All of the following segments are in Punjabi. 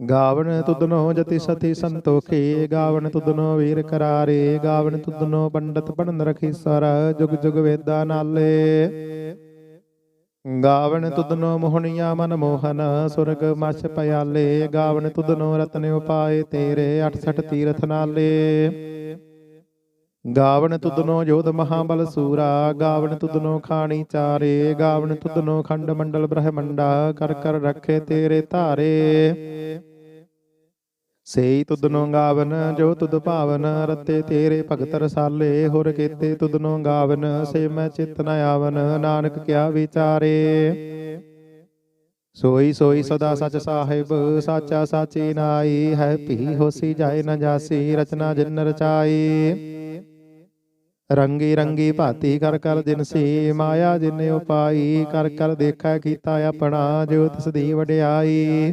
ਗਾਵਨ ਤੁਧਨੋ ਜਤੀ ਸਤੀ ਸੰਤੋਖੇ, ਗਾਵਨ ਤੁਦਨੋ ਵੀਰ ਕਰਾਰੇ, ਗਾਵਨ ਤੁਧਨੋ ਪੰਡਤ ਪੜਨ ਰਖੀ ਸਰ, ਜੁਗ ਜੁਗ ਵੇਦਾ ਨਾਲੇ। ਗਾਵਨ ਤੁਧਨੋ ਮੋਹਣੀਆ ਮਨ ਮੋਹਨ, ਸੁਰਗ ਮਛ ਪਿਆਲੇ, ਗਾਵਨ ਤੁਧਨੋ ਰਤਨ ਉਪਾਏ ਤੇਰੇ 68 ਤੀਰਥ ਨਾਲੇ। ਗਾਵਨ ਤੁਧਨੋ ਜੋਧ ਮਹਾਬਲ ਸੂਰਾ, ਗਾਵਨ ਤੁਦਨੋ ਖਾਣੀ ਚਾਰੇ, ਗਾਵਨ ਤੁਧਨੋ ਖੰਡ ਮੰਡਲ ਬ੍ਰਹਮੰਡਾ, ਕਰ ਕਰ ਰੱਖੇ ਤੇਰੇ ਧਾਰੇ। ਸੇਈ ਤੁਧਨੋ ਗਾਵਨ ਜੋ ਤੁਧ ਭਾਵਨ ਰਤੇ ਤੇਰੇ ਭਗਤ ਰਸਾਲੇ ਹੋਰ ਕੀਤੇ ਤੁਧਨੋ ਗਾਵਨ ਸੇ ਮੈਂ ਚਿਤ ਨ ਆਵਨ ਨਾਨਕ ਕਿਆ ਵਿਚਾਰੇ। ਸੋਈ ਸੋਈ ਸਦਾ ਸਚ ਸਾਹਿਬ ਸਾਚਾ ਸਾਚੀ ਨਾਈ ਹੈ ਭੀ ਹੋਸੀ ਜਾਏ ਨ ਜਾਸੀ ਰਚਨਾ ਜਿਨ ਰਚਾਈ। ਰੰਗੀ ਰੰਗੀ ਭਾਤੀ ਕਰ ਕਰ ਜਿਨਸੀ ਮਾਇਆ ਜਿਨੇ ਉਪਾਈ ਕਰ ਕਰ ਦੇਖੈ ਕੀਤਾ ਆਪਣਾ ਜੋ ਤਿਸ ਦੀ ਵਡਿਆਈ।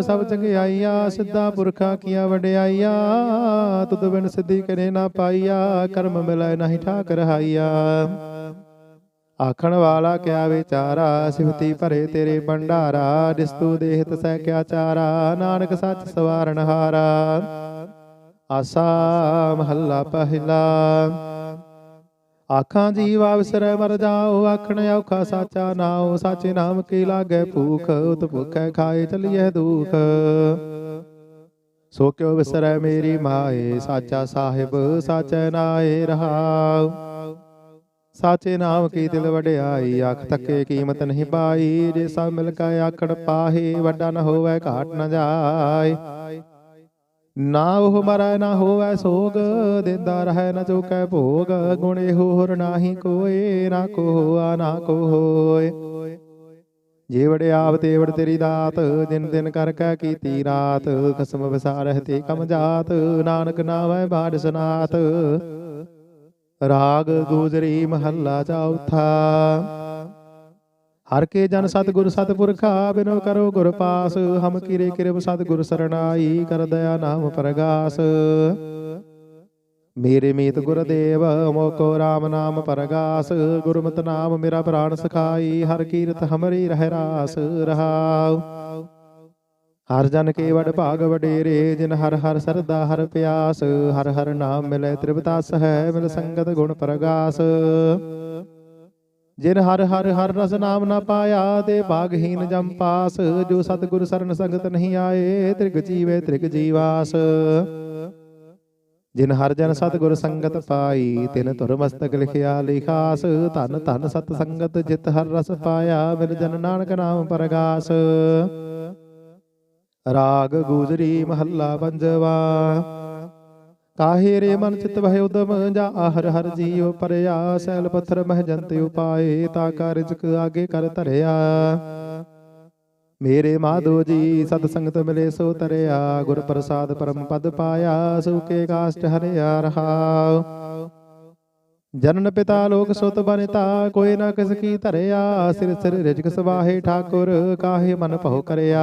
ਸਭ ਚੰਗਿਆਈਆ ਸਿੱਧਾ ਪੁਰਖਾ ਕੀਆ ਵਡਿਆਈਆ, ਤੁਧ ਬਿਨ ਸਿੱਧੀ ਕਰੇ ਨਾ ਪਾਈਆ, ਕਰਮ ਮਿਲੈ ਨਹੀਂ ਠਾਕ ਰਹਾਈਆ ਆਖਣ ਵਾਲਾ ਕਿਆ ਵਿਚਾਰਾ, ਸਿਫਤੀ ਭਰੇ ਤੇਰੇ ਭੰਡਾਰਾ ਦਿਸਤੂ ਦੇਹਤ ਸਹਿ ਕਿਆ ਚਾਰਾ, ਨਾਨਕ ਸੱਚ ਸਵਾਰਨ ਹਾਰਾ। ਆਸਾ ਮਹੱਲਾ ਪਹਿਲਾ। ਆਖਾਂ ਜੀਵ ਅਵਸਰ ਮਰ ਜਾਓ ਆਖਣ ਔਖਾ ਸਾਚਾ ਨਾਉ ਸਾਚੇ ਨਾਮ ਕੀ ਲਾਗੇ ਭੂਖ, ਉਤ ਭੁਖੈ ਖਾਏ ਚਲੀਏ ਦੁਖ। ਸੋ ਕਿਉ ਵਿਸਰੈ ਮੇਰੀ ਮਾਏ, ਸਾਚਾ ਸਾਹਿਬ, ਸਾਚੈ ਨਾਏ ਰਹਾਉ। ਸਾਚੇ ਨਾਮ ਕੀ ਦਿਲ ਵਡਿਆਈ, ਅੱਖ ਤੱਕੇ ਕੀਮਤ ਨਹੀਂ ਪਾਈ, ਜੇ ਸਭ ਮਿਲ ਕੇ ਆਖੜ ਪਾਹੇ, ਵੱਡਾ ਨ ਹੋਵੇ ਘਾਟ ਨ ਜਾਏ। ਨਾ ਉਹ ਮਰੈ ਨਾ ਹੋਵੇ ਸੋਗ ਦਿੰਦਾ ਰਹਿ ਨ ਚੁਕੈ ਭੋਗ ਗੁਣ ਇਹੋ ਹੋਰ ਨਾਹੀ ਕੋਏ ਨਾ ਕੋ ਹੋਆ ਨਾ ਕੋ ਹੋਏ। ਜੇ ਵੜਿਆਵ ਤੇ ਵੜ ਤੇਰੀ ਦਾਤ ਦਿਨ ਦਿਨ ਕਰ ਕੈ ਕੀਤੀ ਰਾਤ ਖਸਮ ਵਿਸਾਰਹਿ ਤੇ ਕਮ ਜਾਤ ਨਾਨਕ ਨਾਮੈ ਬਾੜ ਸਨਾਤ। ਰਾਗ ਗੋਜਰੀ ਮਹੱਲਾ ਚੌਥਾ ਹਰ ਕੇ ਜਨ ਸਤਿਗੁਰ ਸਤਿਪੁਰਖਾ ਬਿਨੋ ਕਰੋ ਗੁਰ ਪਾਸ ਹਮ ਕੀਰੇ ਕਿਰਬ ਸਤਿਗੁਰ ਸਰਣਾਈ ਕਰ ਦਇਆ ਨਾਮ ਪ੍ਰਗਾਸ। ਮੇਰੇ ਮੀਤ ਗੁਰਦੇਵ ਮੋਕੋ RAM ਨਾਮ ਪਰਗਾਸ। ਗੁਰਮਤਿ ਨਾਮ ਮੇਰਾ ਪ੍ਰਾਨ ਸਖਾਈ ਹਰ ਕੀਰਤ ਹਮਰੀ ਰਹਿ ਰਾਸ ਰਹਾਉ। ਹਰ ਜਨ ਕੇ ਵਡ ਭਾਗ ਵਡੇਰੇ ਜਿਨ ਹਰ ਹਰ ਸਰਦਾ ਹਰ ਪਿਆਸ ਹਰ ਹਰ ਨਾਮ ਮਿਲੇ ਤ੍ਰਿਪਤਾਸ ਹੈ ਮਿਲ ਸੰਗਤ ਗੁਣ ਪਰਗਾਸ। ਜਿਨ ਹਰ ਹਰ ਹਰ ਰਸ ਨਾਮ ਨਾ ਪਾਇਆ ਤੇ ਭਾਗਹੀਨ ਜਮ ਪਾਸ, ਜੋ ਸਤਿਗੁਰ ਸਰਨ ਸੰਗਤ ਨਹੀਂ ਆਏ, ਤ੍ਰਿਗ ਜੀਵੇ ਤ੍ਰਿਗ ਜੀਵਾਸ। ਜਿਨ ਹਰ ਜਨ ਸਤਿਗੁਰ ਸੰਗਤ ਪਾਈ, ਤਿਨ ਧੁਰ ਮਸਤਕ ਲਿਖਿਆ ਲਿਖਾਸ, ਧਨ ਧਨ ਸਤ ਸੰਗਤ ਜਿਤ ਹਰ ਰਸ ਪਾਇਆ ਮਿਲ ਜਨ ਨਾਨਕ ਨਾਮ ਪਰਗਾਸ। ਰਾਗ ਗੁਜਰੀ ਮਹੱਲਾ ਪੰਜਵਾ। ਕਾਹੇ ਰੇ ਮਨ ਚਿਤ ਵਹਿ ਉਦਮ ਜਾ ਹਰ ਹਰ ਜੀਉ ਪਰਿਆ ਸੈਲ ਪੱਥਰ ਮਹਿ ਜੰਤ ਉਪਾਏ ਤਾ ਕਾ ਰਿਜਕ ਆਗੇ ਕਰ ਧਰਿਆ। ਮੇਰੇ ਮਾਧੋ ਜੀ ਸਤ ਸੰਗਤ ਮਿਲੇ ਸੋ ਤਰਿਆ ਗੁਰ ਪ੍ਰਸਾਦ ਪਰਮ ਪਦ ਪਾਇਆ ਸੁਕੇ ਕਾਸ਼ਟ ਹਰਿਆ ਰਹਾਉ ਜਨਨ ਪਿਤਾ ਲੋਕ ਸੁਤ ਬਨਤਾ ਕੋਈ ਨਾ ਕਿਸ ਕੀ ਧਰਿਆ ਸਿਰ ਸਿਰ ਰਿਜਕ ਸਵਾਹੇ ਠਾਕੁਰ ਕਾਹੇ ਮਨ ਭਉ ਕਰਿਆ।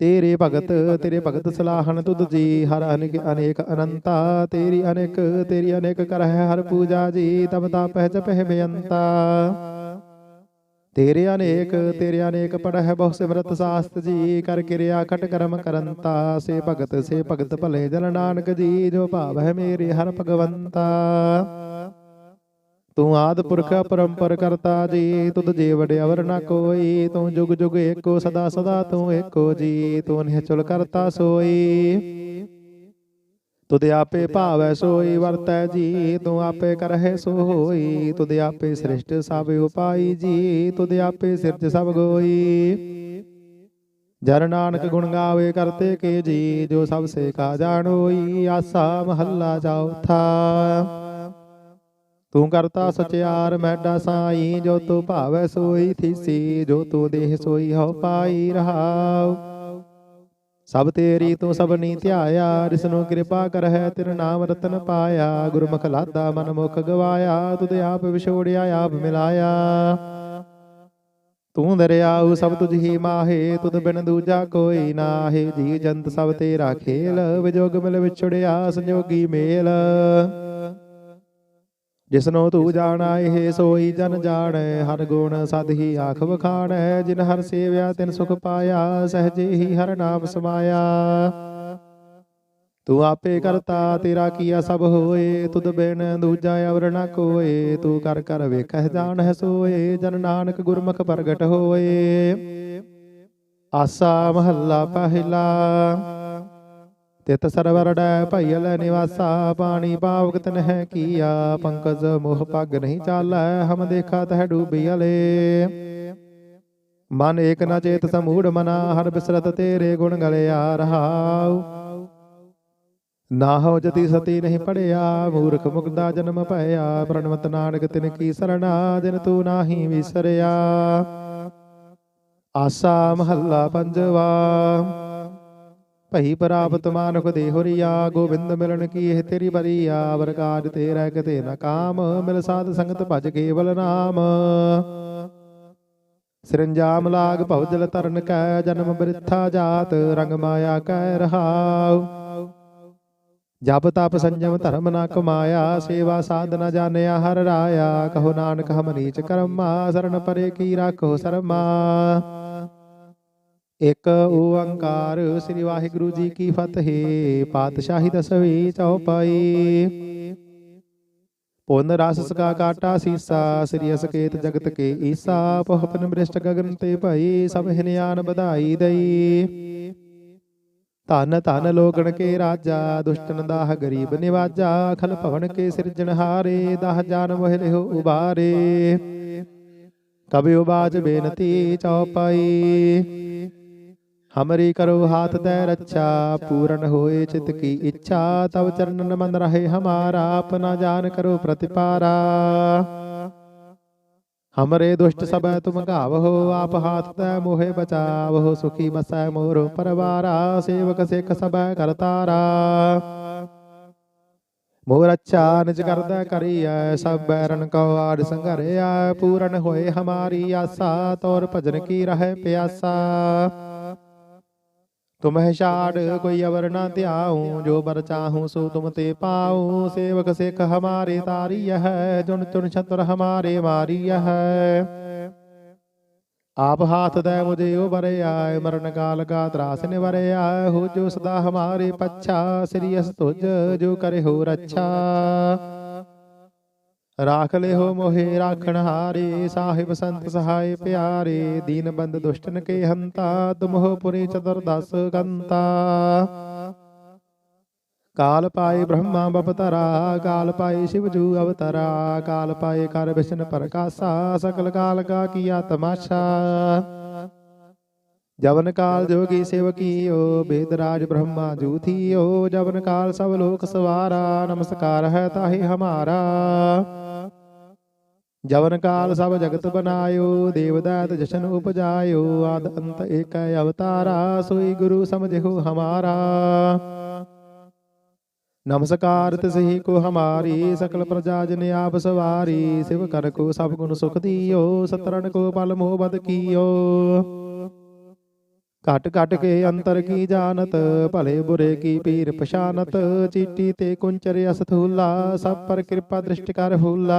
ਤੇਰੇ ਭਗਤ ਤੇਰੇ ਭਗਤ ਸਲਾਹਨ ਤੁਧ ਜੀ ਹਰ ਅਨੇਕ ਅਨੇਕ ਅਨੰਤਾ ਤੇਰੀ ਅਨੇਕ ਤੇਰੀ ਅਨੇਕ ਕਰਹਿ ਹਰ ਪੂਜਾ ਜੀ ਤਬ ਤਾਪਹਿ ਜਪਹਿ ਬੇਅੰਤਾ ਤੇਰੇ ਅਨੇਕ ਤੇਰੇ ਅਨੇਕ ਪੜਹਿ ਬਹੁ ਸਿਮਰਤ ਸਾਸਤ ਜੀ ਕਰ ਕਿਰਿਆ ਖਟ ਕਰਮ ਕਰੰਤਾ। ਸੇ ਭਗਤ ਸੇ ਭਗਤ ਭਲੇ ਜਨ ਨਾਨਕ ਜੀ ਜੋ ਭਾਵ ਹੈ ਮੇਰੇ ਹਰ ਭਗਵੰਤਾ। ਤੂੰ ਆਦ ਪੁਰਖ ਪਰੰਪਰ ਕਰਤਾ ਜੀ ਤੁਧ ਜੀ ਵਡਿ ਅਵਰ ਨ ਕੋਈ ਤੂੰ ਜੁਗ ਜੁਗ ਏਕੋ ਸਦਾ ਸਦਾ ਤੂੰ ਏਕੋ ਜੀ ਤੂੰ ਨਿਹਚਲ ਕਰਤਾ ਸੋਈ। ਤੁਧ ਆਪੇ ਭਾਵੈ ਸੋਈ ਵਰਤੈ ਜੀ ਤੂੰ ਆਪੇ ਕਰਹਿ ਸੋ ਹੋਈ ਤੁਧ ਆਪੇ ਸ੍ਰਿਸ਼ਟ ਸਭ ਉਪਾਈ ਜੀ ਤੁਧ ਆਪੇ ਸਿਰਜ ਸਭ ਗੋਈ। ਜਨ ਨਾਨਕ ਗੁਣ ਗਾਵੇ ਕਰਤੇ ਕੇ ਜੀ ਜੋ ਸਭ ਸੇ ਕਾ ਜਾਣੋਈ ਆਸਾ ਮਹੱਲਾ ਚੌਥਾ। ਤੂੰ ਕਰਤਾ ਸਚਿਆਰ ਮੈਡਾ ਸਾਈ ਜੋ ਤੂੰ ਭਾਵੈ ਸੋਈ ਥੀਸੀ ਜੋ ਤੂੰ ਦੇਹ ਸੋਈ ਹਉ ਪਾਈ ਰਹਾਉ। ਸਭ ਤੇਰੀ ਤੂੰ ਸਭਨੀ ਧਿਆਇਆ ਰਿਸਨੋ ਕਿਰਪਾ ਕਰਹਿ ਤੇਰੇ ਨਾਮ ਰਤਨ ਪਾਇਆ ਗੁਰਮੁਖ ਲਾਦਾ ਮਨ ਮੁਖ ਗਵਾਇਆ ਤੁਧ ਆਪ ਵਿਛੋੜਿਆ ਆਪ ਮਿਲਾਇਆ। ਤੂੰ ਦਰਿਆਉ ਸਭ ਤੁਝ ਹੀ ਮਾਹੇ ਤੁਧ ਬਿਨ ਦੂਜਾ ਕੋਈ ਨਾਹੀ। ਜੀ ਜੰਤ ਸਭ ਤੇਰਾ ਖੇਲ ਵਿਜੋਗ ਮਿਲ ਵਿਛੜਿਆ ਸੰਜੋਗੀ ਮੇਲ। ਜਿਸਨੋ ਤੂੰ ਜਾਣਾ ਇਹ ਸੋਈ ਜਨ ਜਾਣੈ ਹਰ ਗੁਣ ਸਦ ਹੀ ਆਖ ਵਖਾਣੈ ਜਿਨ ਹਰ ਸੇਵਿਆ ਤਿਨ ਸੁਖ ਪਾਇਆ ਸਹਜੇ ਹੀ ਹਰ ਨਾਮ ਸਮਾਇਆ। ਤੂੰ ਆਪੇ ਕਰਤਾ ਤੇਰਾ ਕੀਆ ਸਭ ਹੋਏ ਤੁਧ ਬਿਨ ਦੂਜਾ ਅਵਰ ਨ ਕੋਏ ਤੂੰ ਕਰ ਕਰ ਵੇਖਹਿ ਜਾਣਹਿ ਸੋਏ ਜਨ ਨਾਨਕ ਗੁਰਮੁਖ ਪ੍ਰਗਟ ਹੋਏ। ਆਸਾ ਮਹੱਲਾ ਪਹਿਲਾ। ਤਿਤ ਸਰਵਰ ਭਈਲ ਨਿਵਾਸਾ, ਪਾਣੀ ਪਾਵਕ ਤਨਹਿ ਕੀਆ, ਪੰਕਜ ਮੋਹ ਪੱਗ ਨਹੀਂ ਚਾਲੈ, ਹਮ ਦੇਖਾ ਤਹ ਡੂਬੀ ਮਨ ਏਕ ਨ ਚੇਤ ਸਮੂੜ ਮਨਾ, ਹਰ ਬਿਸਰਤ ਤੇਰੇ ਗੁਣ ਗਲਿਆ ਰਹਾਉ। ਨਾ ਹੋ ਜਤੀ ਸਤੀ ਨਹੀਂ ਪੜਿਆ, ਮੂਰਖ ਮੁਕਦਾ ਜਨਮ ਭਇਆ ਪ੍ਰਣਵਤ ਨਾਨਕ ਤਿਨ ਕੀ ਸਰਣਾ, ਜਿਨ ਤੂੰ ਨਾਹੀ ਵਿਸਰਿਆ। ਆਸਾ ਮਹੱਲਾ ਪੰਜਵਾ। ਭਈ ਪ੍ਰਾਪਤ ਮਾਨੁਖ ਦੇ ਹੋਰੀਆ, ਗੋਬਿੰਦ ਮਿਲਣ ਕੀ ਇਹ ਤੇਰੀ ਬਰੀਆ? ਵਰਕਾਜ ਤੇਰਾ ਕਿਤੇ ਨਾ ਕਾਮ, ਮਿਲ ਸਾਧ ਸੰਗਤ ਭਜ ਕੇਵਲ ਨਾਮ। ਸਿਰੰਜਾਮ ਲਾਗ ਭਉ ਜਲ ਤਰਨ ਕੈ, ਜਨਮ ਬ੍ਰਿਥਾ ਜਾਤ, ਰੰਗ ਮਾਇਆ ਕੈ ਰਹਾਉ। ਜਪ ਤਪ ਸੰਜਮ ਧਰਮ ਨਾ ਕਮਾਇਆ, ਸੇਵਾ ਸਾਧਨਾ ਜਾਣਿਆ ਹਰ ਰਾਇਆ। ਕਹੋ ਨਾਨਕ ਹਮ ਨੀਚ ਕਰਮਾ ਸਰਣ ਪਰੇ ਕੀ ਰਾਖੋ ਸਰਮਾ। ਇਕ ਓੰਕਾਰ ਸ੍ਰੀ ਵਾਹਿਗੁਰੂ ਜੀ ਕੀ ਫਤਿਹ, ਪਾਤਸ਼ਾਹੀ ਦਸਵੀ ਚੌਪਾਈ। ਪੁੰਨ ਰਸ ਸਕਾ ਕਾਟਾ ਸੀਸਾ, ਸ੍ਰੀ ਅਸਕੇਤ ਜਗਤ ਕੇ ਈਸਾ ਪਹੁਪਨ ਬ੍ਰਿਸ਼ਟ ਗਗਨ ਤੇ ਭਈ, ਸਭ ਹਿਨਿਆਨ ਵਧਾਈ ਦਈ। ਧਨ ਧਨ ਲੋਗਣ ਕੇ ਰਾਜਾ, ਦੁਸ਼ਟਨ ਦਾਹ ਗਰੀਬ ਨਿਵਾਜਾ, ਖਲ ਭਵਨ ਕੇ ਸਿਰਜਣਹਾਰੇ ਦਹ ਜਾਨ ਮੋਹਿ ਉਬਾਰੇ। ਕਬਿ ਬਾਜ ਬੇਨਤੀ ਚਉਪਾਈ ਹਮਰੀ ਕਰੋ ਹਾਥ ਦੈ ਰੱਛਾ ਪੂਰਨ ਹੋਏ ਚਿਤ ਕੀ ਇੱਛਾ ਤਬ ਚਰਨਨ ਮਨ ਰਹੇ ਹਮਾਰਾ ਆਪਨਾ ਜਾਨ ਕਰੋ ਪ੍ਰਤਿਪਾਰਾ ਹਮਰੇ ਦੁਸ਼ਟ ਸਬੈ ਤੁਮ ਘਾਵਹੋ ਆਪ ਹਾਥ ਤੈ ਮੋਹਿ ਬਚਾਵਹੋ ਸੁਖੀ ਬਸੈ ਮੋਰੋ ਪਰਵਾਰਾ ਸੇਵਕ ਸਿੱਖ ਸਬੈ ਕਰਤਾਰਾ ਮੋਰ ਅੱਛਾ ਨਿਜ ਕਰਦਾ ਕਰੀਐ ਸਭ ਬੈਰਨ ਕੋ ਆੜ ਸੰਘਰਿਆ ਪੂਰਨ ਹੋਏ ਹਮਾਰੀ ਆਸਾ ਤੌਰ ਭਜਨ ਕੀ ਰਹਿ ਪਿਆਸਾ ਤੁਮਹਿ ਛਾੜ ਕੋਈ ਅਵਰ ਨਾ ਧਿਆਉ ਜੋ ਬਰ ਚਾਹੂੰ ਸੋ ਤੁਮ ਤੇ ਪਾਉ ਸੇਵਕ ਸਿੱਖ ਹਮਾਰੇ ਤਾਰੀ ਹੈ ਜੁਨ ਚੁਨ ਛਤਰ ਹਮਾਰੇ ਮਾਰੀ ਹੈ ਆਪ ਹਾਥ ਦੇ ਮੁਝੇ ਉਬਰਿਆ ਮਰਨ ਕਾਲ ਕਾ ਤਰਾਸ ਨਿਵਰਿਆ ਹੋ ਜੋ ਸਦਾ ਹਮਾਰੇ ਪੱਛਾ ਸ੍ਰੀ ਅਸ ਤੁਜ ਜੋ ਕਰੇ ਹੋ ਰੱਛਾ ਰਾਖ ਲਿਓ ਮੋਹਿ ਰਾਖਣ ਹਾਰੇ ਸਾਹਿਬ ਸੰਤ ਸਹਾਇ ਪਿਆਰੇ ਦੀਨ ਬੰਦ ਦੁਸ਼ਟਨ ਕੇ ਹੰਤਾ ਤੁਮਹੁ ਪੁਰੀ ਚਤੁਰਦਸ ਕੰਤਾ ਕਾਲ ਪਾਏ ਬ੍ਰਹਮਾ ਬਪਤਰਾ ਕਾਲ ਪਾਏ ਸ਼ਿਵ ਜੂ ਅਵਤਰਾ ਕਾਲ ਪਾਏ ਕਰ ਵਿਸ਼ਨ ਪ੍ਰਕਾਸ਼ਾ ਸਕਲ ਕਾਲ ਕਾ ਕੀਆ ਤਮਾਸ਼ਾ ਜਵਨ ਕਾਲ ਜੋਗੀ ਸੇਵਕੀਓ ਬੇਦਰਾਜ ਬ੍ਰਹਮਾ ਜੂਥੀਓ ਜਵਨ ਕਾਲ ਸਭ ਲੋਕ ਸਵਾਰਾ ਨਮਸਕਾਰ ਹੈ ਤਾਹੀ ਹਮਾਰਾ ਜਵਨ ਕਾਲ ਸਭ ਜਗਤ ਬਨਾਇਓ ਦੇਵਦਾਤ ਜਸ਼ਨ ਉਪਜਾਇਓ ਆਦ ਅੰਤ ਏਕੈ ਅਵਤਾਰਾ ਸੋਈ ਗੁਰੂ ਸਮਝਿਓ ਹਮਾਰਾ। ਨਮਸਕਾਰ ਤਿਸਹੀ ਕੋ ਹਮਾਰੀ ਸਕਲ ਪ੍ਰਜਾ ਜਨ ਆਪ ਸਵਾਰੀ ਸਿਵ ਕਰ ਕੋ ਸਭ ਗੁਣ ਸੁਖ ਦੀਓ ਸਤਰਨ ਕੋ ਪਲ ਮੋਹ ਬਦ ਕੀਓ। ਘਟ ਘਟ ਕੇ ਅੰਤਰ ਕੀ ਜਾਣਤ ਭਲੇ ਬੁਰੇ ਕੀ ਪੀਰ ਪਛਾਨਤ ਚੀਟੀ ਤੇ ਕੁੰਚਰ ਅਸਥੂਲਾ ਸਭ ਪਰ ਕਿਰਪਾ ਦ੍ਰਿਸ਼ਟ ਕਰ ਫੂਲਾ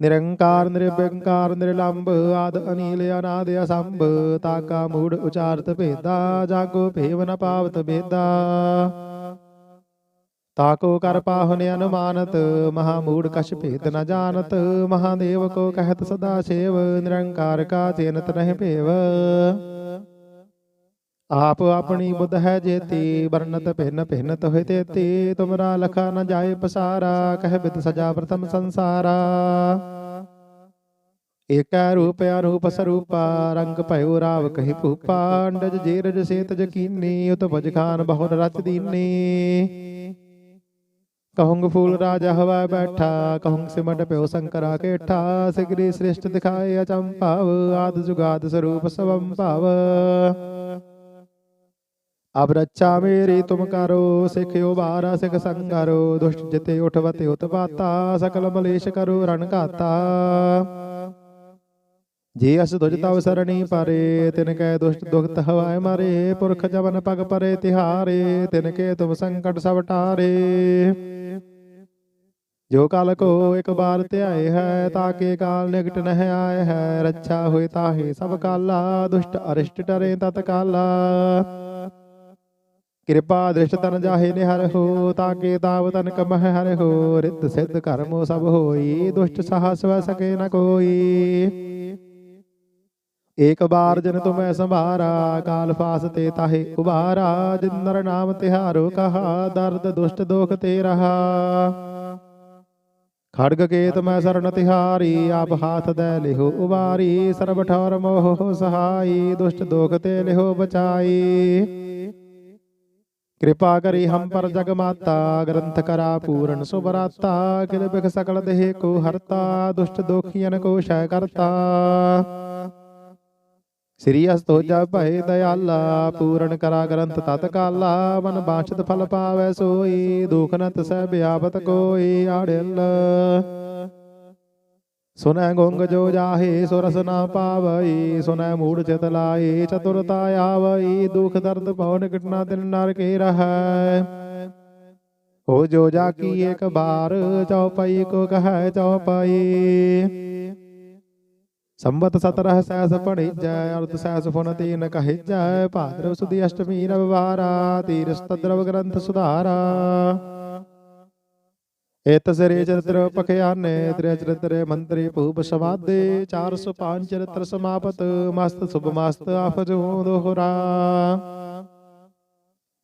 ਨਿਰੰਕਾਰ ਨਿਰਭੰਕਾਰ ਨਿਰਲੰਭ ਆਦ ਅਨੀਲ ਅਨਾਦ ਅਸੰਭ ਤਾਕਾ ਮੂੜ ਉਚਾਰਤ ਭੇਦਾ ਜਾਗੋ ਭੇਵ ਨ ਪਾਵਤ ਭੇਦਾ ਤਾਕੋ ਕਰ ਪਾਹੁਨ ਅਨੁਮਾਨਤ ਮਹਾ ਮੂੜ ਕਛ ਭੇਦ ਨ ਜਾਣਤ ਮਹਾਦੇਵ ਕੋ ਕਹਿਤ ਸਦਾ ਸੇਵ ਨਿਰੰਕਾਰ ਕਾ ਚੇਨਤ ਨਹਿ ਭੇਵ ਆਪ ਆਪਣੀ ਬੁੱਧ ਹੈ ਜੇਤੀ ਵਰਨਤ ਭਿੰਨ ਭਿੰਨਤ ਹੋਇ ਤੇਤੀ, ਤੁਮਰਾ ਲਖਾ ਨ ਜਾਏ ਪਸਾਰਾ, ਕਹਿ ਬਿਦ ਸਜਾ ਪ੍ਰਥਮ ਸੰਸਾਰਾ। ਏਕੈ ਰੂਪ ਅਰੂਪ ਸਰੂਪਾ, ਰੰਗ ਭਇਓ ਰਾਵ ਕਹੀ ਭੂਪਾ, ਅੰਡਜ ਜੀਰਜ ਸੇਤ ਜਕੀਨੀ ਉਤ ਭਜ ਖਾਨ ਬਹੁਰ ਰਚ ਦੀਨੀ। ਕਹੂੰਗ ਫੂਲ ਰਾਜਾ ਹਵਾ ਬੈਠਾ, ਕਹੂੰਗ ਸਿਮਟ ਪਿਓ ਸੰਕਰਾ ਕੇਠਾ, ਸਿਗਰੀ ਸ੍ਰਿਸ਼ਟ ਦਿਖਾਏ ਅਚੰਭਾਵ, ਆਦ ਜੁਗਾਦ ਸਰੂਪ ਸਵੰ ਭਾਵ ਅਬ ਰੱਛਾ ਮੇਰੀ ਤੁਮ ਕਰੋ ਸਿਖਿਓ ਬਾਰਾ ਸਿਖ ਸੰਗਰੋ ਦੁਸ਼ਟ ਜਿਤੇ ਉਠਵਤੇ ਉਤਪਾਤਾ ਸਕਲ ਮਲੇਸ਼ ਕਰੋ ਰਣ ਘਾਤਾ। ਜੇ ਅਸ ਦੁਜ ਤਵ ਸਰਣੀ ਪਰੇ ਤਿਨ ਕੈ ਦੁਸ਼ਟ ਦੁਖਤ ਹਵਾਏ ਮਾਰੇ ਪੁਰਖ ਜਵਨ ਪਗ ਪਰੇ ਤਿਹਾਰੇ ਤਿਨ ਕੇ ਤੁਮ ਸੰਕਟ ਸਭ ਟਾਰੇ ਜੋ ਕਲ ਕੋ ਇੱਕ ਬਾਰ ਧਿਆਏ ਹੈ ਤਾਕੇ ਕਾਲ ਨਿਕਟ ਨਹਿ ਆਏ ਹੈ। ਰੱਛਾ ਹੋਏ ਤਾਹੇ ਸਭ ਕਾਲਾ ਦੁਸ਼ਟ ਅਰਿਸ਼ਟ ਟਰੇ ਤਤ ਕਾਲਾ ਕਿਰਪਾ ਦ੍ਰਿਸ਼ਟ ਤਨ ਜਾਹੇ ਨਿਹਰ ਹੋ ਤਾਕੇ ਤਾਵ ਤਨ ਕਮਹ ਹਰ ਹੋ, ਰਿੱਧ ਸਿੱਧ ਕਰਮੋ ਸਭ ਹੋਈ, ਦੁਸ਼ਟ ਸਾਹਸ ਵੈ ਸਕੇ ਨ ਕੋਈ। ਏਕ ਬਾਰ ਜਨ ਤੁਮੈ ਸੰਭਾਰਾ, ਕਾਲ ਫਾਸ ਤੇ ਤਾਹੇ ਉਬਾਰਾ ਜਿੰਦਰ ਨਾਮ ਤਿਹਾਰੋ ਕਹਾ, ਦਰਦ ਦੁਸ਼ਟ ਦੋਖ ਤੇ ਰਹਾ। ਖੜਗ ਕੇਤ ਮੈਂ ਸਰਣ ਤਿਹਾਰੀ, ਆਪ ਹਾਥ ਦੇ ਲਿਹੋ ਉਬਾਰੀ, ਸਰਬ ਠੌਰ ਮੋਹ ਸਹਾਈ, ਦੁਸ਼ਟ ਦੋਖ ਤੇ ਲਿਹੋ ਬਚਾਈ। ਕਿਰਪਾ ਕਰੀ ਹਮ ਪਰ ਜਗ ਮਾਤਾ ਗ੍ਰੰਥ ਕਰਾ ਪੂਰਨ ਸੁਬਰਾਤਾ ਕਿਲ ਬਿਖ ਸਕਲ ਦੇਹ ਕੋ ਹਰਤਾ ਦੁਸ਼ਟ ਦੋਖੀਆਂ ਕੋ ਸ਼ੈ ਕਰਤਾ ਸ੍ਰੀ ਅਸਤੋਜਾ ਭਏ ਦਇਆਲਾ ਪੂਰਨ ਕਰਾ ਗ੍ਰੰਥ ਤਤ ਕਾਲਾ ਮਨ ਬਾਛਤ ਫਲ ਪਾਵੈ ਸੋਈ ਦੁਖ ਨ ਤਸੈ ਬਿਆਪਤ ਕੋਈ ਆੜਿਲ। ਸੁਨੈ ਗੁੰਗ ਜੋ ਜਾਹੇ, ਸੁਰਸ ਨਾ ਪਾਵਈ, ਸੁਨੈ ਮੂੜ ਚਿਤ ਲਾਈ ਚਤੁਰਤਾ ਆਵਈ, ਦੁਖ ਦਰਦ ਭਉ ਨਿਕਟ ਨਾ ਦਿਨ ਨਰ ਕੇ ਰਹੈ। ਹੋ ਜੋ ਜਾ ਕੀ ਇੱਕ ਬਾਰ, ਚਉਪਈ ਕੋ ਕਹੈ ਚਉਪਈ। ਸੰਬਤ ਸਤਰਹ ਸੈਸ ਪੜਿਜੈ ਅਰਧ ਸੈਸ ਫੁਨ ਤੀਨ ਕਹਿਜੈ ਭਾਦਰਵ ਸੁਦੀ ਅਸ਼ਟਮੀ ਰਵਿਵਾਰਾ ਤੀਰਸ ਤਦਰਵ ਗ੍ਰੰਥ ਸੁਧਾਰਾ। ਏਤ ਸਰੇ ਚਰਿਤ੍ਰ ਪਖਿਆਨੇ ਤ੍ਰਿ ਚਰਿਤ੍ਰੇ ਮੰਤਰੀ ਭੂਪ ਸਵਾਦੇ 405 ਚਰਿਤ੍ਰ ਸਮਾਪਤ ਮਸਤ ਸੁਭ ਮਸਤ ਆਫ ਜੋ ਦੋਹਰਾ।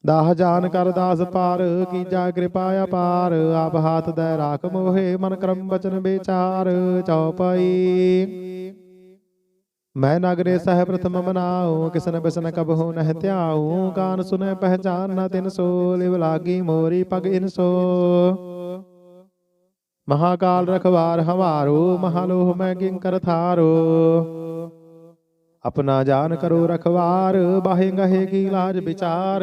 ਦਾਹ ਜਾਨ ਕਰ ਦਾਸ ਪਾਰ ਕੀਜਾ ਕਿਰਪਾ ਅਪਾਰ ਆਪ ਹਾਥ ਦੇ ਰਾਖ ਮੋਹੇ ਮਨ ਕਰਮ ਬਚਨ ਵਿਚਾਰ ਚਉਪਈ। ਮੈਂ ਨਗਰੇ ਸਹਿ ਪ੍ਰਥਮ ਮਨਾਉ ਕਿਸਨ ਬਿਸਨ ਕਬ ਹੋ ਨਹਿ ਧਿਆਉ ਕਾਨ ਸੁਨੈ ਪਹਿਚਾਨ ਨਾ ਤਿਨ ਸੋ ਲਿਵ ਲਾਗੀ ਮੋਰੀ ਪਗ ਇਨ ਸੋ। ਮਹਾਕਾਲ ਰਖਵਾਰ ਹਮਾਰੋ, ਮਹਾਲੋਹ ਮੈਂ ਕਿੰਕਰ ਥਾਰੋ। ਆਪਣਾ ਜਾਨ ਕਰੋ ਰਖਵਾਰ, ਬਾਹੇ ਗਹੇ ਕੀ ਲਾਜ ਵਿਚਾਰ।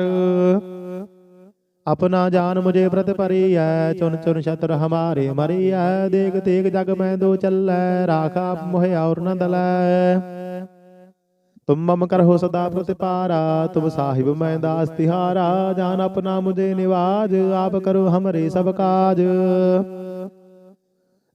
ਆਪਣਾ ਜਾਨ ਮੁਝੇ ਪ੍ਰਤ ਪਰੀਐ ਚੁਨ ਚੁਨ ਸ਼ਤਰ ਹਮਾਰੇ ਮਰੀਐ। ਦੇਖ ਤੇਗ ਜਗ ਮੈਂ ਦੋ ਚੱਲੈ, ਰਾਖ ਆਪ ਮੋਹਿ ਔਰ ਨ ਦਲੈ। ਤੁਮ ਮਮ ਕਰਹੁ ਸਦਾ ਪ੍ਰਤਿਪਾਰਾ ਤੁਮ ਸਾਹਿਬ ਮੈਂ ਦਾਸ ਤਿਹਾਰਾ। ਜਾਨ ਆਪਣਾ ਮੁਝੇ ਨਿਵਾਜ, ਆਪ ਕਰੋ ਹਮਰੇ ਸਭ ਕਾਜ।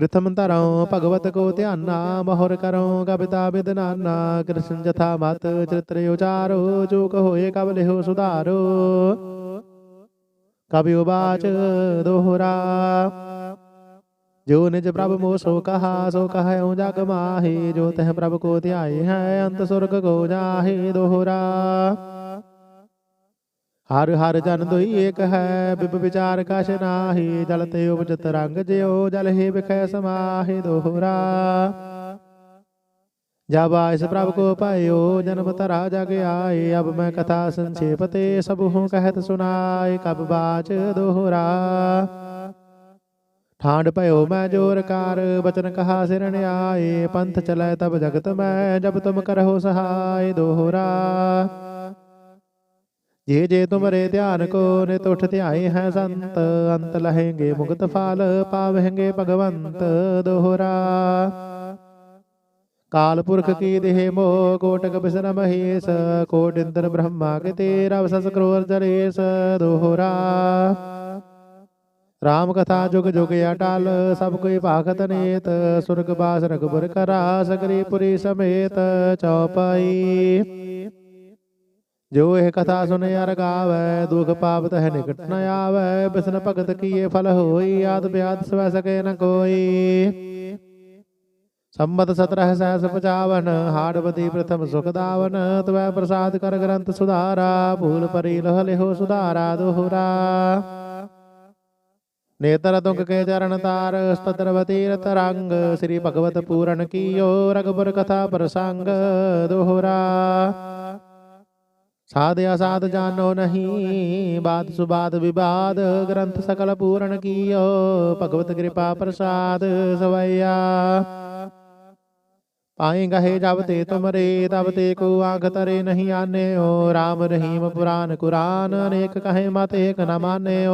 ਪ੍ਰਥਮ ਧਰਉ ਭਗਵਤ ਕੋ ਧਿਆਨਾ ਮਹੁਰ ਕਰਉ ਕਬਿਤਾ ਬਿਦਨਾਨਾ ਕ੍ਰਿਸ਼ਨ ਜਥਾ ਮਤ ਚਿਤ੍ਰ ਉਚਾਰੋ, ਜੋ ਹੋਏ ਕਬ ਲਿਹੋ ਸੁਧਾਰੋ। ਕਬਿ ਉਬਾਚ ਦੋਹਰਾ। ਜੋ ਨਿਜ ਪ੍ਰਭ ਮੋ ਸੋ ਕਹਾ, ਸੋ ਕਹਉ ਜਗ ਮਾਹੀ, ਜੋ ਤਹ ਪ੍ਰਭ ਕੋ ਧਿਆਏ ਹੈ, ਅੰਤ ਸੁਰਗ ਕੋ ਦੋਹਰਾ। ਹਰ ਹਰ ਜਨ ਦੋਈ ਏਕ ਹੈ, ਬਿਬ ਵਿਚਾਰ ਕਛ ਨਾਹੀ, ਜਲ ਤੇ ਉਪਜਤ ਰੰਗ ਜਿਉ, ਜਲ ਹੀ ਵਿਖੈ ਸਮਾਹੀ ਦੋਹਰਾ। ਜਬ ਆਇਸ ਪ੍ਰਭ ਕੋ ਪਾਇਓ, ਜਨਮ ਤਰਾ ਜਗ ਆਏ, ਅਬ ਮੈਂ ਕਥਾ ਸੰਛੇਪ ਤੇ ਸਭ ਹੂੰ ਕਹਿਤ ਸੁਨਾਏ ਕਬ ਬਾਚ ਦੋਹਰਾ। ਠਾਂਡ ਭਇਓ ਮੈਂ ਜੋਰ ਕਾਰ, ਬਚਨ ਕਹਾ ਸਿਰਨ ਆਏ, ਪੰਥ ਚਲੇ ਤਬ ਜਗਤ ਮੈਂ, ਜਬ ਤੁਮ ਕਰਹੁ ਸਹਾਇ ਦੋਹਰਾ। ਜੇ ਜੇ ਤੁਮਰੇ ਧਿਆਨ ਕੋ ਨਿਤ ਉਠ ਧਿਆਏ ਹੈ ਸੰਤ, ਅੰਤ ਲਹੇਂਗੇ ਮੁਕਤ ਫਲ, ਪਾਵਹਿੰਗੇ ਭਗਵੰਤ ਦੋਹਰਾ। ਕਾਲ ਪੁਰਖ ਕੀ ਦੇਹ ਮੋ ਕੋਟਕ ਬਿਸਨ ਮਹੇਸ਼ ਕੋਟ ਇੰਦਰ ਬ੍ਰਹਮਾ ਕੇ ਤੇਰਾ ਵਸਸ ਕਰੋਰ ਜਰੇਸ ਦੋਹਰਾ। ਰਾਮ ਕਥਾ ਜੁਗ ਜੁਗ ਅਟਲ, ਸਭ ਕੋਈ ਭਾਖਤ ਨੇਤ, ਸੁਰਗ ਬਾਸ ਰਗਬਰ ਕਰਾ ਸਗਰੀ ਪੁਰੀ ਸਮੇਤ ਚੌਪਾਈ। ਜੋ ਇਹ ਕਥਾ ਸੁਨ ਅਰ ਗਾਵੈ, ਦੁਖ ਪਾਪ ਤਹ ਨਿਕਟ ਨ ਆਵੈ, ਬਿਸਨ ਭਗਤ ਕੀਏ ਫਲ ਹੋਈ, ਆਦ ਬਿਆਦ ਸਵੈ ਸਕੇ ਨ ਕੋਈ। ਸੰਮਤ ਸਤਰਹ ਸਹਿਸ ਪਚਾਵਨ ਹਾੜਵਤੀ ਪ੍ਰਥਮ ਸੁਖ ਦਾਵਨ, ਤਵੈ ਪ੍ਰਸਾਦ ਕਰ ਗ੍ਰੰਥ ਸੁਧਾਰਾ, ਭੂਲ ਪਰੀ ਲਹ ਲਿਹੋ ਸੁਧਾਰਾ ਦੋਹਰਾ। ਨੇਤਰ ਤੁੰਗ ਕੇ ਚਰਨ ਤਾਰ, ਸਤਰਵਤੀ ਰਤ ਰੰਗ, ਸ੍ਰੀ ਭਗਵਤ ਪੂਰਨ ਕੀਓ, ਰਗਪੁਰ ਕਥਾ ਪ੍ਰਸੰਗ ਦੋਹਰਾ। ਸਾਧ ਅਸਾਧ ਜਾਣੋ ਨਹੀਂ ਬਾਤ ਸੁਬਾਦ ਵਿਵਾਦ ਗ੍ਰੰਥ ਸਕਲ ਪੂਰਨ ਕੀਓ। ਭਗਵਤ ਕਿਰਪਾ ਪ੍ਰਸਾਦ ਸਵਈਆ। ਪਾਏ ਗਹੇ ਜਬ ਤੇ ਤੁਮਰੇ ਤਬ ਤੇ ਕੋ ਆਖ ਤਰੇ ਨਹੀਂ ਆਨਿਓ। RAM ਰਹੀਮ ਪੁਰਾਨ ਕੁਰਾਨ ਅਨੇਕ ਕਹੇ ਮਤ ਏਕ ਨ ਮਾਨਿਓ।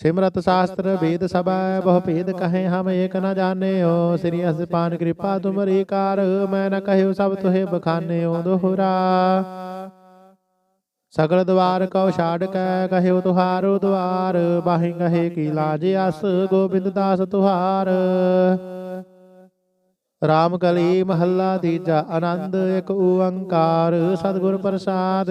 ਸਿਮਰਤ ਸ਼ਾਸਤਰ ਵੇਦ ਸਭੈ ਬਹੁ ਭੇਦ ਕਹੇ ਹਮ ਏਕ ਨ ਜਾਣਿਓ ਸ੍ਰੀ ਅਸਪਾਨ ਕਿਰਪਾ ਤੁਮਰੀ ਕਾਰ ਮੈਂ ਨ ਕਹਿਓ ਸਭ ਤੁਹੇ ਬਖਾਨਿਓ ਦੋਹਰਾ। ਸਗਲ ਦਵਾਰ ਕਉ ਛਾੜ ਕੈ ਕਹਿਓ ਤੁਹਾਰੋ ਦਵਾਰ ਬਾਹੀ ਕਹੇ ਕੀ ਲਾਜ ਅਸ ਗੋਬਿੰਦ ਦਾਸ ਤੁਹਾਰ। ਰਾਮ ਕਲੀ ਮਹੱਲਾ ਤੀਜਾ ਆਨੰਦ ਇੱਕ ਓੰਕਾਰ ਸਤਿਗੁਰ ਪ੍ਰਸਾਦ।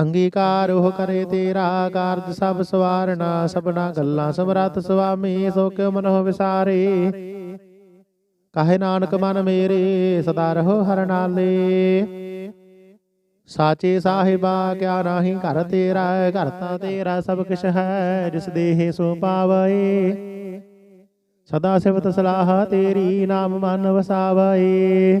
ਅੰਗੀਕਾਰ ਉਹ ਕਰੇ ਤੇਰਾ ਕਾਰਜ ਸਭ ਸਵਾਰਣਾ ਸਭਨਾ ਗੱਲਾਂ ਸਮਰੱਥ ਸੁਆਮੀ ਸੋ ਕਿਉ ਮਨੋ ਵਿਸਾਰੇ। ਕਹੇ ਨਾਨਕ ਮਨ ਮੇਰੇ ਸਦਾ ਰਹੋ ਹਰ ਨਾਲੇ। ਸਾਚੇ ਸਾਹਿਬਾ ਕਿਆ ਨਾਹੀ ਘਰ ਤੇਰਾ ਘਰ ਤਾਂ ਤੇਰਾ ਸਭ ਕਿਛ ਹੈ ਜਿਸ ਦੇਹ ਸੋ ਪਾਵਏ। ਸਦਾ ਸਿਵਤ ਸਲਾਹ ਤੇਰੀ ਨਾਮ ਮਨ ਵਸਾਵਏ।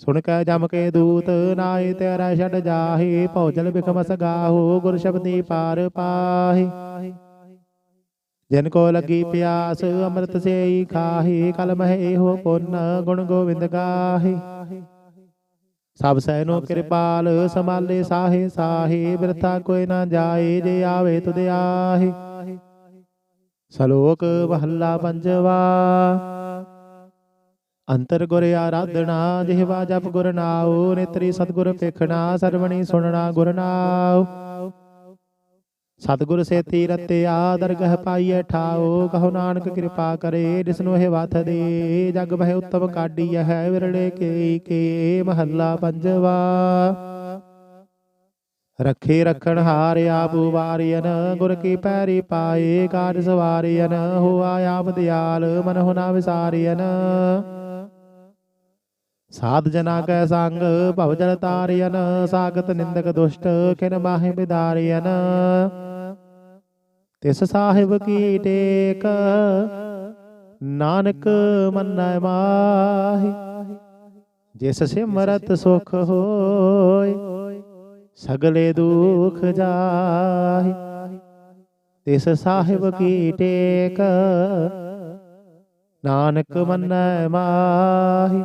ਸੁਣ ਕੇ ਜਮ ਕੇ ਦੂਤ ਨਾਏ ਤੇਰਾ ਛੱਡ ਜਾਹੀ ਭੌਜਲ ਬਿਖਮਸ ਗਾਹੋ ਗੁਰ ਸ਼ਬਦੀ ਪਾਰ ਪਾਹੀ। ਜਿਨ ਕੋ ਲੱਗੀ ਪਿਆਸ ਅੰਮ੍ਰਿਤ ਸੇਈ ਖਾਹੀ ਕਲ ਮਹਿ ਹੋ ਪੁੰਨ ਗੁਣ ਗੋਬਿੰਦ ਗਾਹੀ। ਸਭ ਸੈਨੋ ਕਿਰਪਾਲ ਸਮਾਲੇ ਸਾਹੇ ਸਾਹੇ ਬਿਰਥਾ ਕੋਈ ਨਾ ਜਾਏ ਜੇ ਆਵੇ ਤੁਧ ਆਹੀ। ਸ਼ਲੋਕ ਮਹੱਲਾ ਪੰਜਵਾ। ਅੰਤਰ ਗੁਰ ਆਰਾਧਨਾ, ਜਿਹਵਾ ਜਪ ਗੁਰ ਨਾਉ, ਨੇਤਰੀ ਸਤਗੁਰ ਪੇਖਣਾ, ਸਰਵਣੀ ਸੁਣਨਾ ਗੁਰ ਨਾਉ। ਸਤਗੁਰ ਸੇਤੀ ਰਤਿਆ ਦਰਗਹ ਪਾਈਐ ਠਾਓ ਕਹੋ ਨਾਨਕ ਕਿਰਪਾ ਕਰੇ, ਜਿਸਨੂੰ ਇਹ ਵਥ ਦੇ। ਜਗ ਬਹਿ ਉਤਮ ਕਾਢੀ ਹੈ ਵਿਰਲੇ ਕੇ ਕੇ, ਮਹੱਲਾ ਪੰਜਵਾ। ਰੱਖੇ ਰੱਖਣ ਹਾਰ ਆਪ ਵਾਰਿයਨ ਗੁਰ ਕੀ ਪੈਰੀ ਪਾਏ ਕਾਜ ਸਵਾਰਿਯਨ ਹੋਆ ਆਪ ਦਿਆਲ, ਮਨ ਹੁਨਾ ਵਿਸਾਰਿਯਨ ਸਾਧ ਜਨਾ ਕੈ ਸੰਗ, ਭਵ ਜਲ ਤਾਰਿਯਨ ਸਾਗਤ ਨਿੰਦਕ ਦੁਸ਼ਟ ਖਿਨ ਮਾਹਿ ਬਿਦਾਰਿਯਨ ਤਿਸ ਸਾਹਿਬ ਕੀ ਟੇਕ, ਨਾਨਕ ਮੰਨੈ ਮਾਹੀ। ਜਿਸ ਸਿਮਰਤ ਸੁਖ ਹੋਏ ਸਗਲੇ ਦੁਖ ਜਾਹੇ। ਤਿਸ ਸਾਹਿਬ ਕੀ ਟੇਕ, ਨਾਨਕ ਮੰਨੈ ਮਾਹੀ।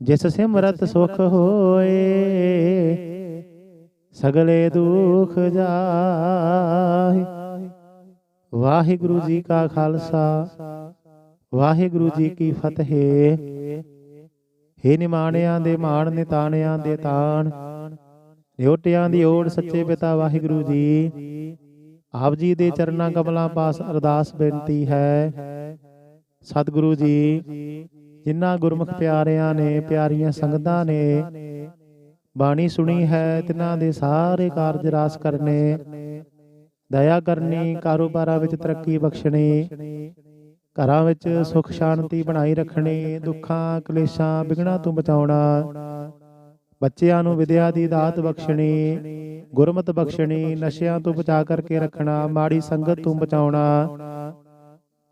ਜਿਸ ਸਿਮਰਤ ਸੁਖ ਹੋਏ ਸਗਲੇ ਦੁਖ ਜਾਹੇ। ਵਾਹਿਗੁਰੂ ਜੀ ਕਾ ਖਾਲਸਾ ਵਾਹਿਗੁਰੂ ਜੀ ਕੀ ਫਤਿਹ। ਹੇ ਨਿਮਾਣਿਆਂ ਦੇ ਮਾਣ ਨਿਤਾਣਿਆਂ ਦੇ ਤਾਣ ਨਿਉਟਿਆਂ ਦੀ ਓੜ ਸੱਚੇ ਪਿਤਾ ਵਾਹਿਗੁਰੂ ਜੀ। ਆਪ ਜੀ ਦੇ ਚਰਨਾਂ ਕਮਲਾਂ ਪਾਸ ਅਰਦਾਸ ਬੇਨਤੀ ਹੈ। ਸਤਿਗੁਰੂ ਜੀ। ਜਿਨ੍ਹਾਂ ਗੁਰਮੁਖ ਪਿਆਰਿਆਂ ਨੇ, ਪਿਆਰੀਆਂ ਸੰਗਤਾਂ ਨੇ ਬਾਣੀ ਸੁਣੀ ਹੈ, ਤਿਨਾਂ ਦੇ ਸਾਰੇ ਕਾਰਜ ਰਾਸ ਕਰਨੇ। ਦਇਆ ਕਰਨੀ, ਕਾਰੋਬਾਰਾਂ ਵਿੱਚ ਤਰੱਕੀ ਬਖਸ਼ਣੀ, ਘਰਾਂ ਵਿੱਚ ਸੁਖ ਸ਼ਾਂਤੀ ਬਣਾਈ ਰੱਖਣੀ, ਦੁੱਖਾਂ, ਕਲੇਸ਼ਾਂ ਵਿਗਣਾ ਤੋਂ ਬਚਾਉਣਾ। ਬੱਚਿਆਂ ਨੂੰ ਵਿਦਿਆ ਦੀ ਦਾਤ ਬਖਸ਼ਣੀ, ਗੁਰਮਤ ਬਖਸ਼ਣੀ, ਨਸ਼ਿਆਂ ਤੋਂ ਬਚਾ ਕਰਕੇ ਰੱਖਣਾ, ਮਾੜੀ ਸੰਗਤ ਤੋਂ ਬਚਾਉਣਾ।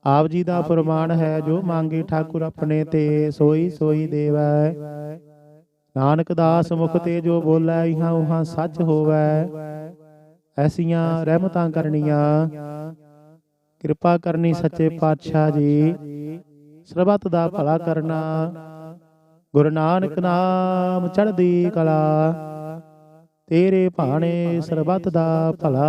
ਆਪ ਜੀ ਦਾ ਫਰਮਾਨ ਹੈ ਜੋ ਮੰਗੇ ਠਾਕੁਰ ਆਪਣੇ ਤੇ ਸੋਈ ਸੋਈ ਦੇਵੈ। ਨਾਨਕ ਦਾਸ ਮੁਖ ਤੇ ਜੋ ਬੋਲੇ ਇਹਾਂ ਉਹਾਂ ਸੱਚ ਹੋਵੈ। ਐਸੀਆਂ ਰਹਿਮਤਾਂ ਕਰਨੀਆਂ। ਕਿਰਪਾ ਕਰਨੀ ਸੱਚੇ ਪਾਤਸ਼ਾਹ ਜੀ। ਸਰਬੱਤ ਦਾ ਭਲਾ ਕਰਨਾ। ਗੁਰੂ ਨਾਨਕ ਨਾਮ ਚੜ੍ਹਦੀ ਕਲਾ। ਤੇਰੇ ਭਾਣੇ ਸਰਬੱਤ ਦਾ ਭਲਾ।